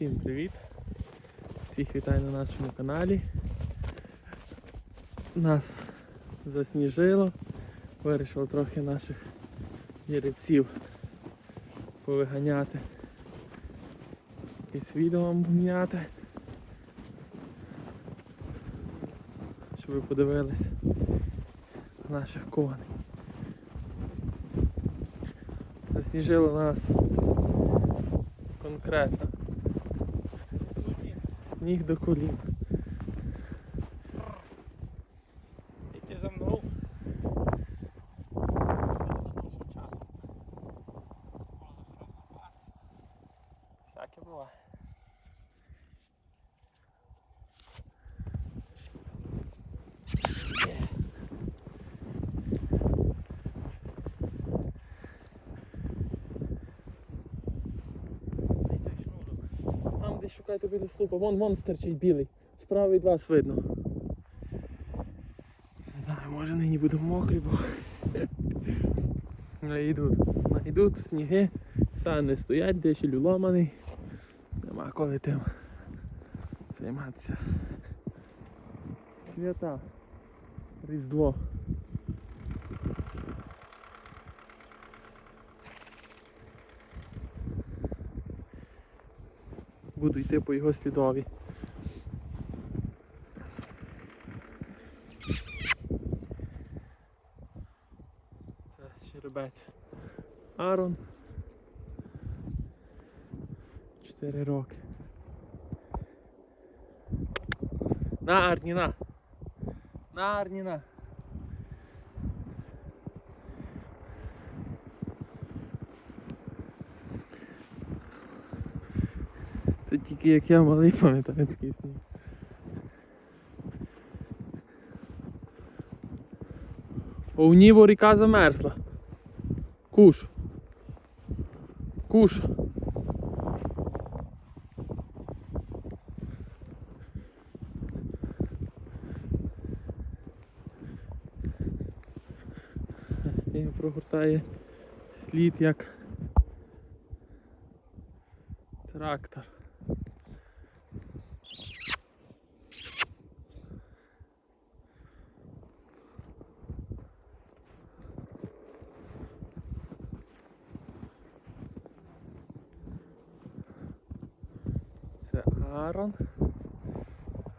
Всім привіт! Всіх вітаю на нашому каналі. Нас засніжило. Вирішив трохи наших жеребців повиганяти. Якесь відео вам зняти. Щоб ви подивились наших коней. Засніжило нас конкретно. Сніг до колін. Іди за мною. Всяке буває. Там десь шукайте біля слупа. Вон стерчить білий. Справа від вас видно. Не знаю, може нині буде мокрі, бо не йдуть. Йдуть сніги, сани стоять, дешіль ломаний. Нема коли тим займатися. Свята. Різдво. Буду йти по його слідові. Це щеребець. Арон. 4 роки. На Арніна. На Арніна. Це тільки як я малий пам'ятаю такий сніг. О, у Ніво ріка замерзла. Куш. Куш. І прогортає слід як трактор. Це Аарон.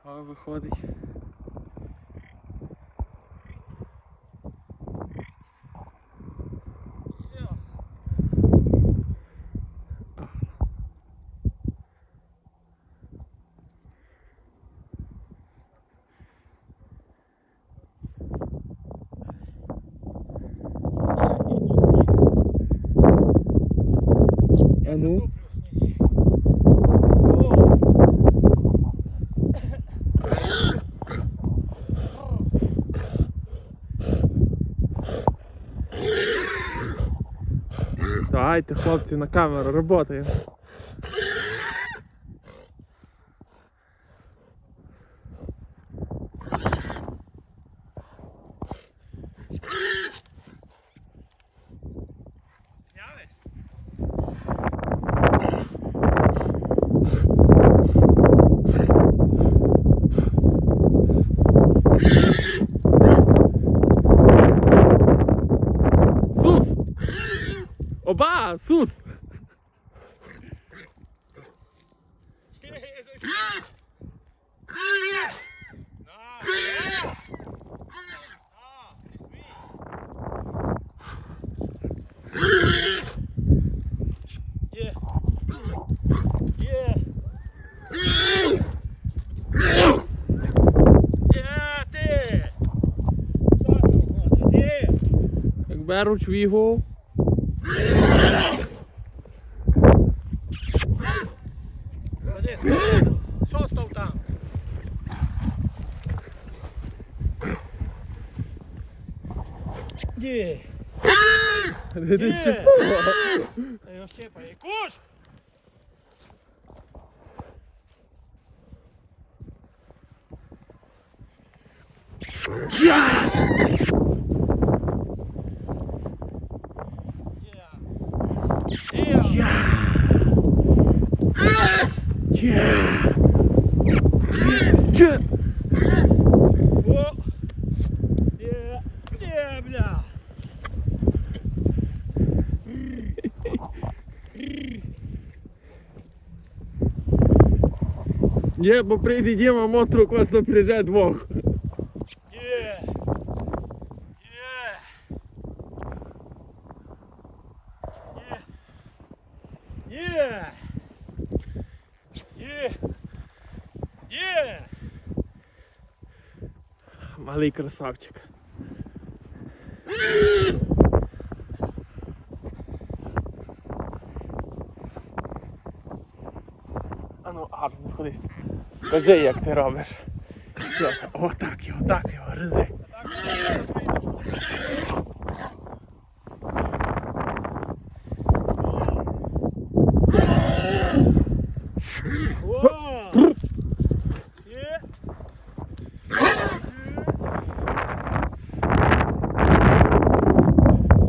А виходить. А ну? Давайте, хлопці, на камеру, работаємо. Зняли? Сус! Оба! Сус! Є. Є. Є, Що став там? Є. Є. щепнуло? Та. Куш! Є. Є. Є! Є! О! Є! Є, бля! Є, бо прийде Діма, мотрук вас запряже двох. Є! Є! Є! Є! Є! Є! Малий красавчик. А ну, гарно, ходись. Кажи, як ти робиш. Отак його, так його, гризи. О! Є!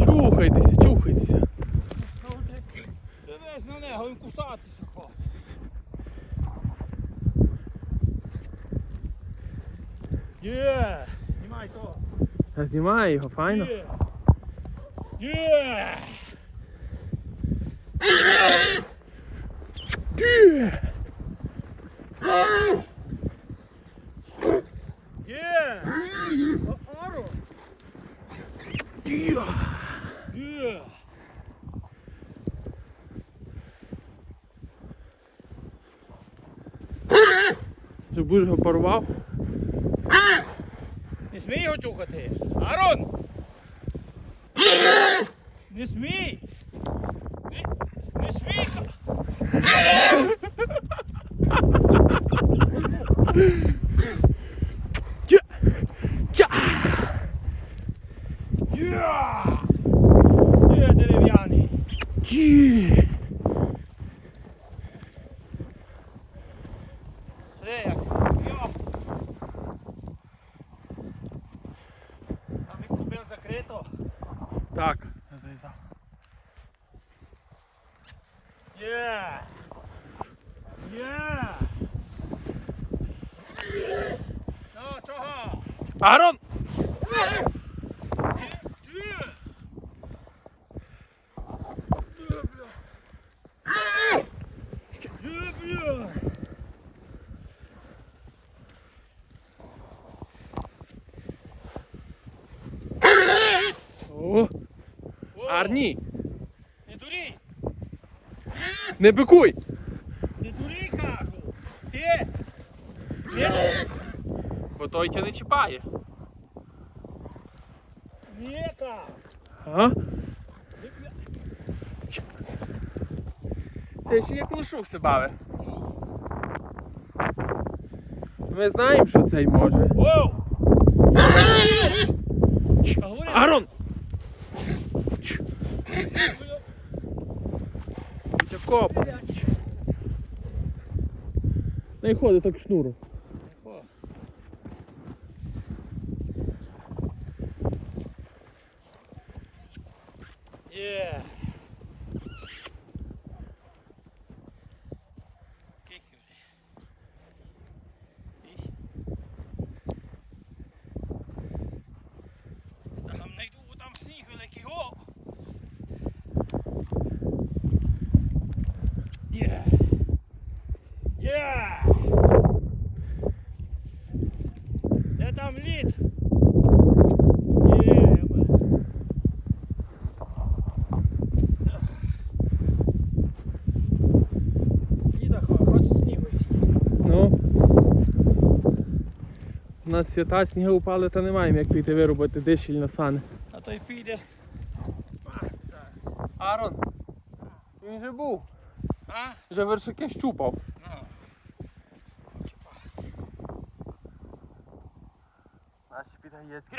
Чухайтеся, чухайтеся. Дивись на нього, він кусатися хоче. Є! Знімай того. Знімай його, файно. Є! Є! Є! Є! Ару! Є! Є! Що будеш його порвав? Не смій його чухати! Арон! Не смій! Не, не смій! Є! Ча! Є! Є дерев'яний! Є! Де як? Йо! Там він купив закрито. Так, я зав'язав. Є! Є! Ну, чого? Арон! Є! Є, бля! Є, бля! О, О, Арні, Не дурій! не бикуй! Не дурій, кажу! Ти! Не, Бо той тебе не чіпає. не! А? Це ще як лошук се бавить. Ми знаємо, що цей може. Воу! Арон! Коп. Не ходи так шнуром. Є. Скільки вже? Ісь. Та там знайду, бо там сніг великий, о! Є. Є. Де там лід? Є, бе. Ліда хо- хоче снігу їсти. Ну. У нас свята сніги упали, та не маємо як піти виробити дишіль на сани. А той піде. Арон, він же був. А? Вже вершики щупав. Ну. Наші підгаєцькі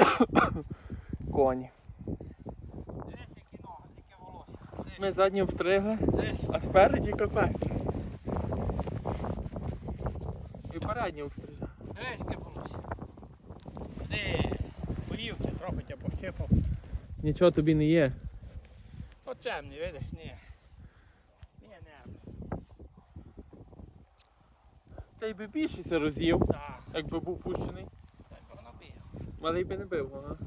коні. Дивись, які ноги, яке волосся. Ми задні обстригли, а спереді капець. І передні обстригли. Дивись, яке волосся. Де? Поїв ти тебе пощипав. Нічого тобі не є. От чемний, видиш? Ні. Ні, не. Цей би більше се роз'їв, Так, якби був пущений. так воно бив. Малий би не бив, ага.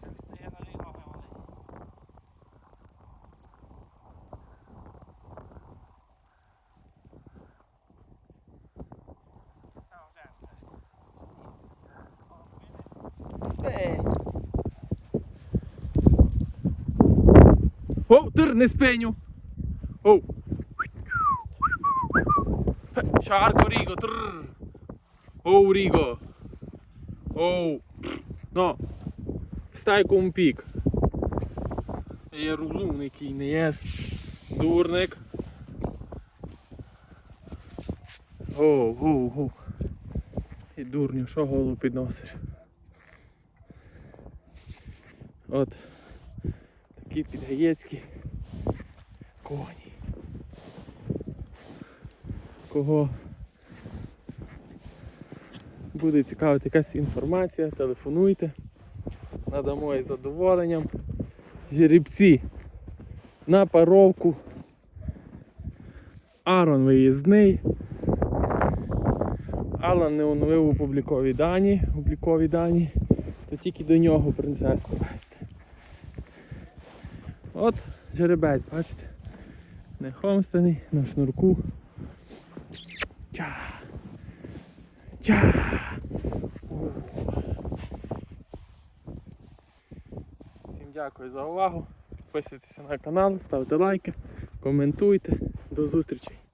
Так стає на дві ноги малий. Став. О, видиш? О, тир, не спиню. О. Шарко Ріго, тр. О, Ріго. О. Ну. Стай компік. Є розумний, який не є. Дурник. О, о, о. І дурню, що голову підносиш? От. Такі підгаєцькі коні. Кого буде цікавити якась інформація, телефонуйте. Надамо із задоволенням. Жеребці на паровку. Арон виїзний. Алан не оновив облікові дані, облікові дані, то тільки до нього принцеску вести. От жеребець, бачите? Не хомстений, на шнурку. Ча. Ча. Всім дякую за увагу. Підписуйтеся на канал, ставте лайки, коментуйте. До зустрічі!